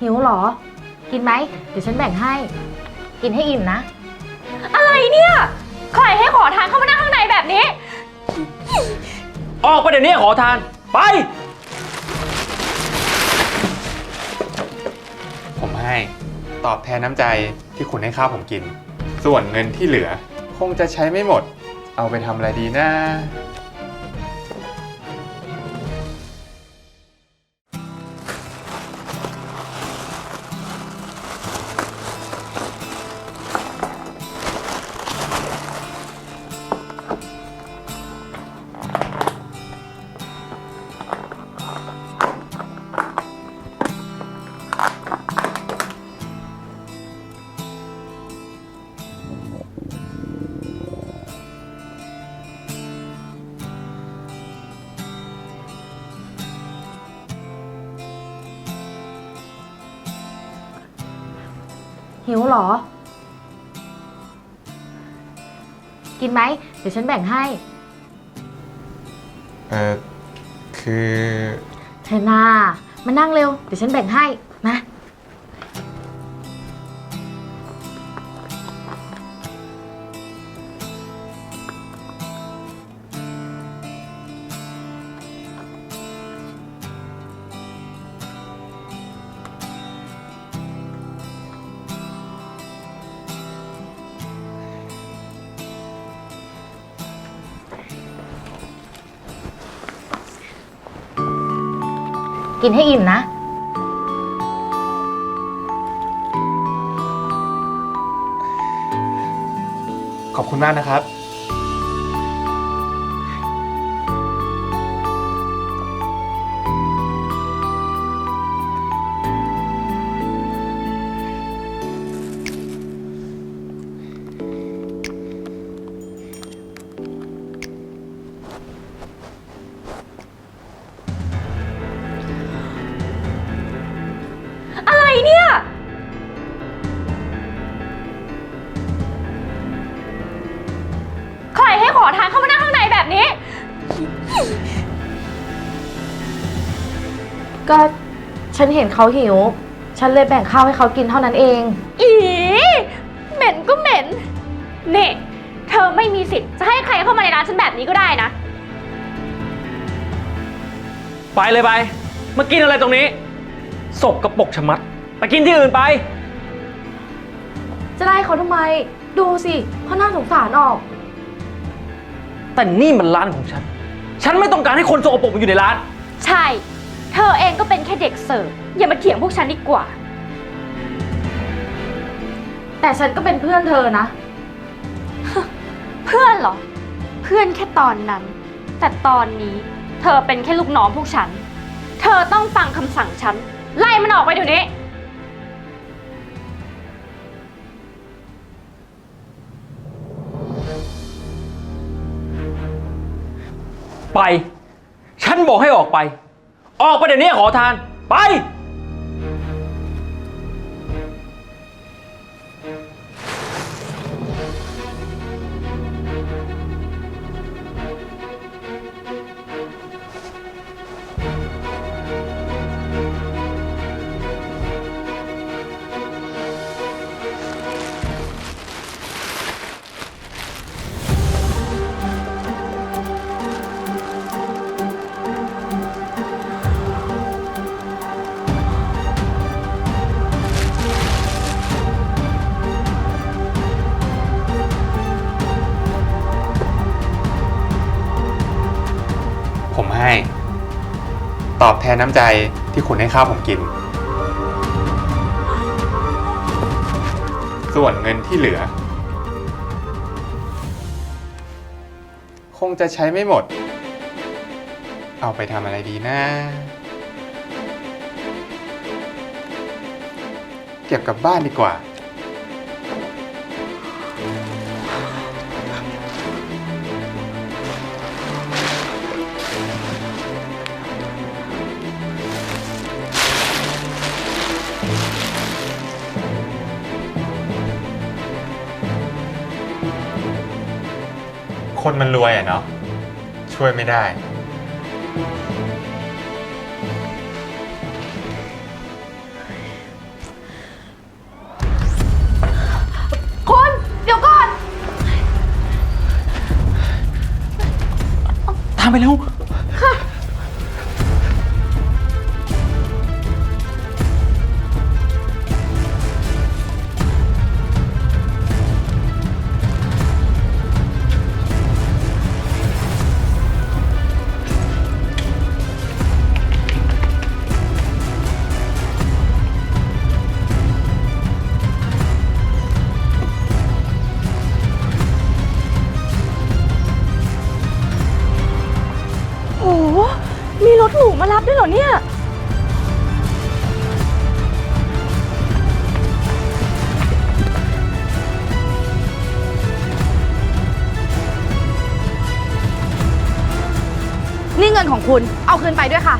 หิวเหรอ กินไหม เดี๋ยวฉันแบ่งให้ กินให้อิ่มนะ อะไรเนี่ย ใครให้ขอทานเข้ามานั่งข้างในแบบนี้ ออกไปเดี๋ยวนี้ขอทาน ไป ผมให้ตอบแทนน้ำใจที่คุณให้ข้าวผมกิน ส่วนเงินที่เหลือ คงจะใช้ไม่หมด เอาไปทำอะไรดีนะ หิวเหรอ กินไหม เดี๋ยวฉันแบ่งให้ เออคือ เธอนามานั่งเร็ว เดี๋ยวฉันแบ่งให้ กินให้อิ่มนะ ขอบคุณมากนะครับ ก็ฉันเห็นเขาหิว ฉันเลยแบ่งข้าวให้เขากินเท่านั้นเอง อีเหม็นก็เหม็นนี่เธอไม่มีสิทธิ์จะให้ใครเข้ามาในร้านฉันแบบนี้ก็ได้นะ ไปเลยไป มากินอะไรตรงนี้สกกระปรกชะมัด ไปกินที่อื่นไป จะไล่เขาทำไม ดูสิเขาน่าสงสารออก แต่นี่มันร้านของฉัน ฉันไม่ต้องการให้คนสกปรกมาอยู่ในร้าน ใช่ เธอเองก็เป็นแค่เด็กเสิร์ฟอย่ามาเถียงพวกฉันดีกว่า แต่ฉันก็เป็นเพื่อนเธอนะ เพื่อนเหรอ เพื่อนแค่ตอนนั้น แต่ตอนนี้เธอเป็นแค่ลูกน้องพวกฉัน เธอต้องฟังคำสั่งฉัน ไล่มันออกไปเดี๋ยวนี้ ไป ฉันบอกให้ออกไป ออกไปเดี๋ยวนี้ขอทาน ไป อบแทนน้ำใจที่คุณให้ข้าวผมกิน ส่วนเงินที่เหลือ คงจะใช้ไม่หมด เอาไปทำอะไรดีนะ เก็บกลับบ้านดีกว่า คนมันรวยอะเนาะช่วยไม่ได้ คุณ เดี๋ยวก่อน ตามไปแล้ว ของคุณ เอาคืนไปด้วยค่ะ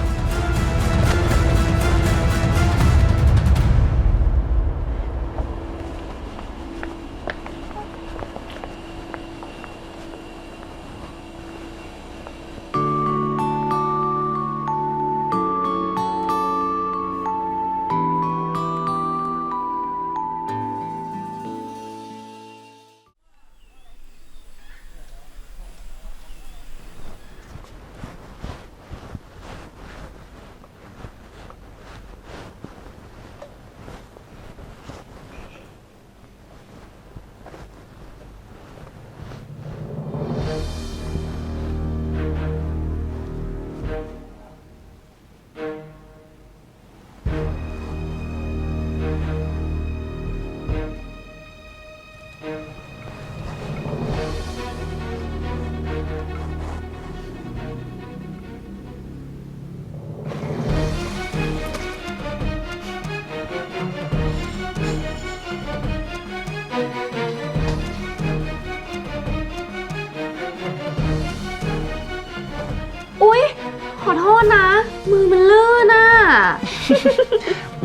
ษนะ มือมันลื่นอะ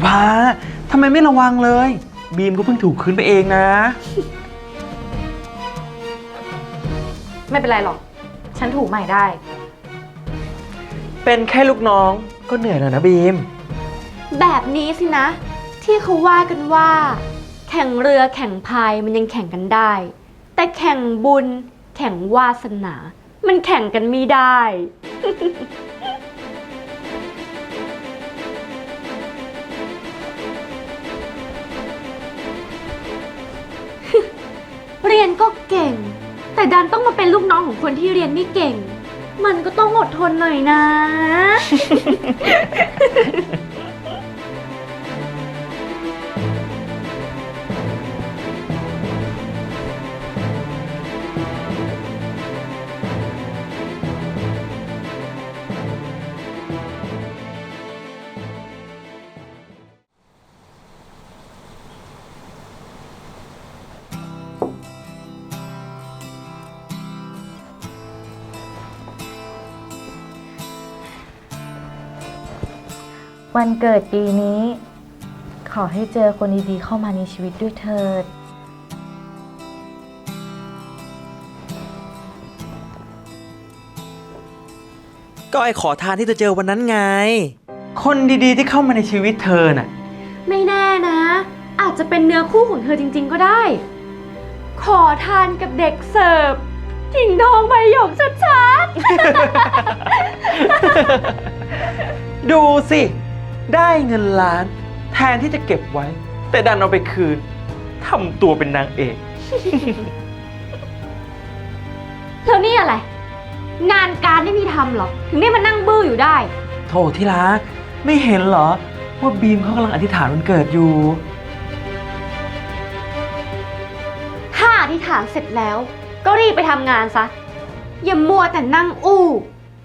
ว้าทำไมไม่ระวังเลย บีมก็เพิ่งถูกคืนไปเองนะ ไม่เป็นไรหรอก ฉันถูกใหม่ได้ เป็นแค่ลูกน้องก็เหนื่อยแล้วนะบีม แบบนี้สินะ ที่เขาว่ากันว่า แข่งเรือแข่งพายมันยังแข่งกันได้ แต่แข่งบุญ แข่งวาสนา มันแข่งกันไม่ได้ รียนก็เก่ง แต่ดันต้องมาเป็นลูกน้องของคนที่เรียนไม่เก่ง มันก็ต้องอดทนหน่อยนะ วันเกิดปีนี้ ขอให้เจอคนดีๆเข้ามาในชีวิตด้วยเถิด ก็ไอขอทานที่เธอเจอวันนั้นไง คนดีๆที่เข้ามาในชีวิตเธอน่ะ ไม่แน่นะ อาจจะเป็นเนื้อคู่ของเธอจริง ๆ ก็ได้ ขอทานกับเด็กเสิร์ฟกิ่งทองใบหยกชัดดูสิ ได้เงินล้าน แทนที่จะเก็บไว้ แต่ดันเอาไปคืนทำตัวเป็นนางเอกๆแล้วนี่อะไร งานการไม่มีทำเหรอ ถึงได้มานั่งบื้ออยู่ได้ โถที่รัก ไม่เห็นเหรอ ว่าบีมเขากำลังอธิษฐานวันเกิดอยู่ ถ้าอธิษฐานเสร็จแล้ว ก็รีบไปทำงานซะ อย่ามัวแต่นั่งอู้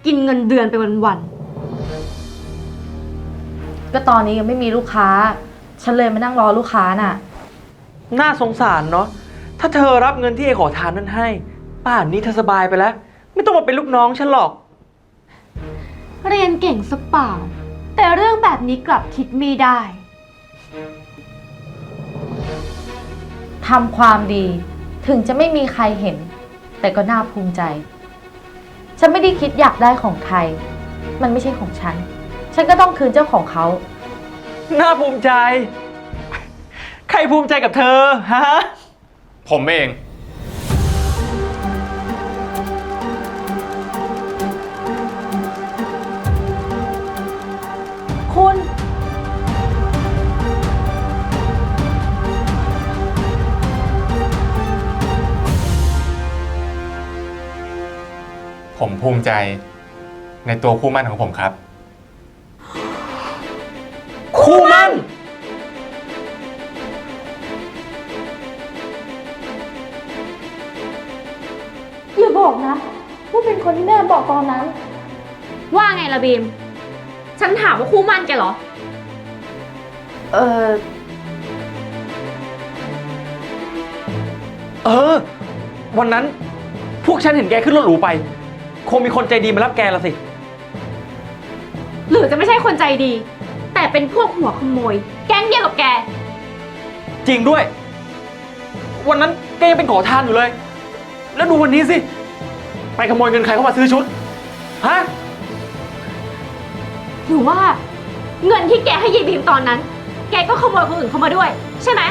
กินเงินเดือนไปวันๆ ก็ตอนนี้ยังไม่มีลูกค้า ฉันเลยมานั่งรอลูกค้าน่ะ น่าสงสารเนาะ ถ้าเธอรับเงินที่ไอขอทานนั้นให้ ป่านนี้เธอสบายไปแล้ว ไม่ต้องมาเป็นลูกน้องฉันหรอก เรียนเก่งสเปล่า แต่เรื่องแบบนี้กลับคิดไม่ได้ ทำความดี ถึงจะไม่มีใครเห็น แต่ก็น่าภูมิใจ ฉันไม่ได้คิดอยากได้ของใคร มันไม่ใช่ของฉัน ฉันก็ต้องคืนเจ้าของเขา น่าภูมิใจ ใครภูมิใจกับเธอฮะ ผมเอง คุณ ผมภูมิใจ ในตัวคู่มั่นของผมครับ ว่าเป็นคนที่แม่บอกตอนนั้น ว่าไงล่ะบีม ฉันถามว่าคู่มั่นแกเหรอ เออ เออ วันนั้นพวกฉันเห็นแกขึ้นรถหรูไป คงมีคนใจดีมารับแกละสิ หรือจะไม่ใช่คนใจดี แต่เป็นพวกหัวขโมย แก๊งเดียวกับแก จริงด้วย วันนั้นแกยังเป็นขอทานอยู่เลย แล้วดูวันนี้สิ ไปขโมยเงินใครเข้ามาซื้อชุด ฮะ หรือว่า เงินที่แกให้ยายบีมตอนนั้น แกก็ขโมยคนอื่นเข้ามาด้วย ใช่ไหม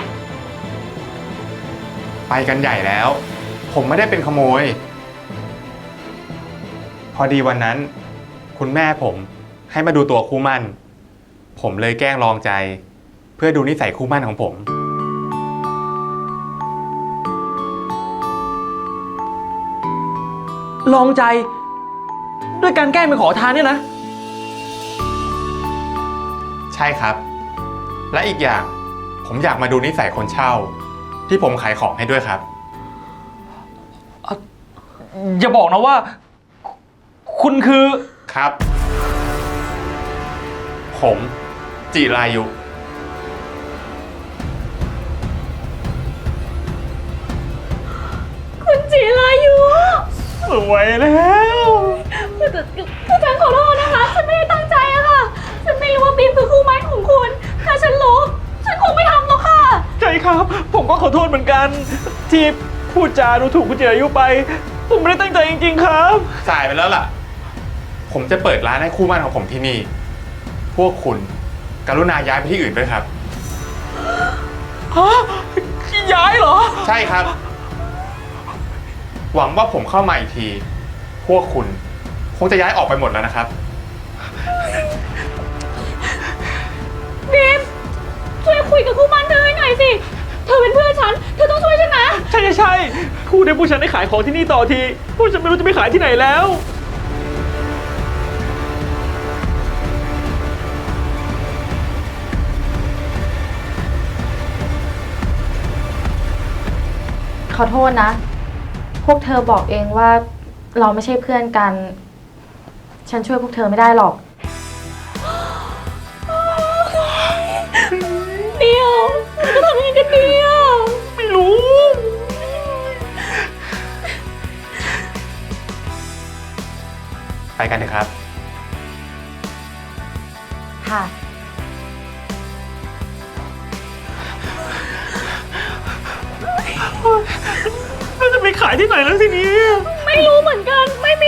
ไปกันใหญ่แล้ว ผมไม่ได้เป็นขโมย พอดีวันนั้น คุณแม่ผมให้มาดูตัวคู่หมั่น ผมเลยแกล้งลองใจ เพื่อดูนิสัยคู่หมั่นของผม ลองใจ ด้วยการแกล้งเป็นขอทานเนี่ยนะ ใช่ครับ และอีกอย่างผมอยากมาดูนิสัยคนเช่า ที่ผมขายของให้ด้วยครับ อย่าบอกนะว่า คุณคือ ครับ ผม จิรายุ สวยแล้วคือฉันขอโทษนะคะ ฉันไม่ได้ตั้งใจอะค่ะ ฉันไม่รู้ว่าบีมคือคู่หมั่นของคุณ ถ้าฉันรู้ ฉันคงไม่ทำหรอกค่ะ ใช่ครับ ผมก็ขอโทษเหมือนกัน ที่พูดจาดูถูกคุณเจรายุไป ผมไม่ได้ตั้งใจจริง ๆ ครับ สายไปแล้วล่ะ ผมจะเปิดร้านให้คู่หมั่นของผมที่นี่ พวกคุณกรุณาย้ายไปที่อื่นด้วยครับ ฮะย้ายเหรอ ใช่ครับ หวังว่าผมเข้ามาอีกที พวกคุณ คงจะย้ายออกไปหมดแล้วนะครับ บีมช่วยคุยกับคู่หมั่นเธอให้หน่อยสิ เธอเป็นเพื่อนฉัน เธอต้องช่วยฉันนะ ใช่ใช่ใช่พูดให้ผู้ฉันได้ขายของที่นี่ต่อทีผู้ฉันไม่รู้จะไปขายที่ไหนแล้ว ขอโทษนะ พวกเธอบอกเองว่าเราไม่ใช่เพื่อนกัน ฉันช่วยพวกเธอไม่ได้หรอก เดียวจะทำยังไงกันดีอะไม่รู้ ไปกันเถอะครับ ค่ะ ที่ไหนแล้วทีนี้ ไม่รู้เหมือนกัน ไม่มี